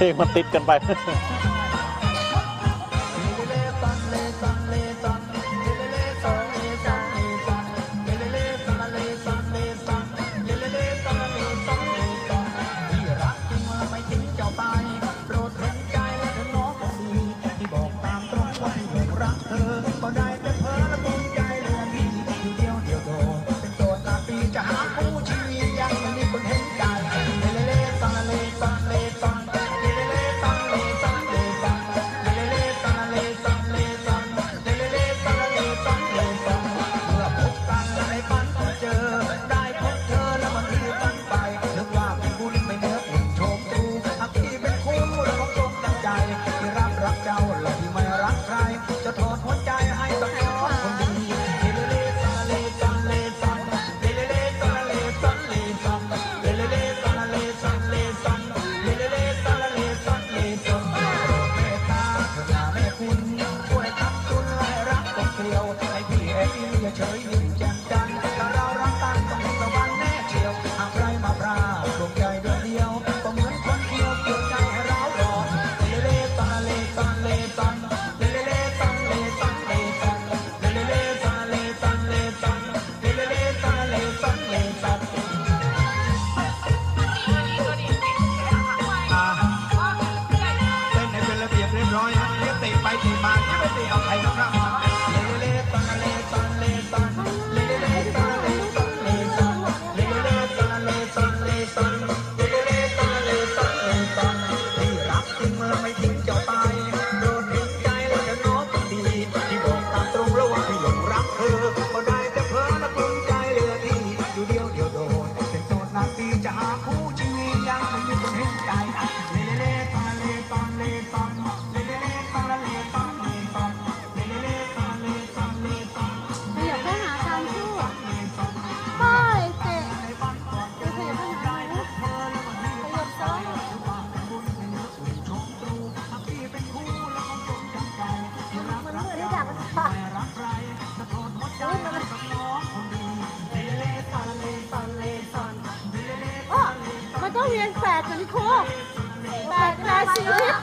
เพลงมาติดกันไปียนแฝดเหมือนคูแฝดแฝดชีวิต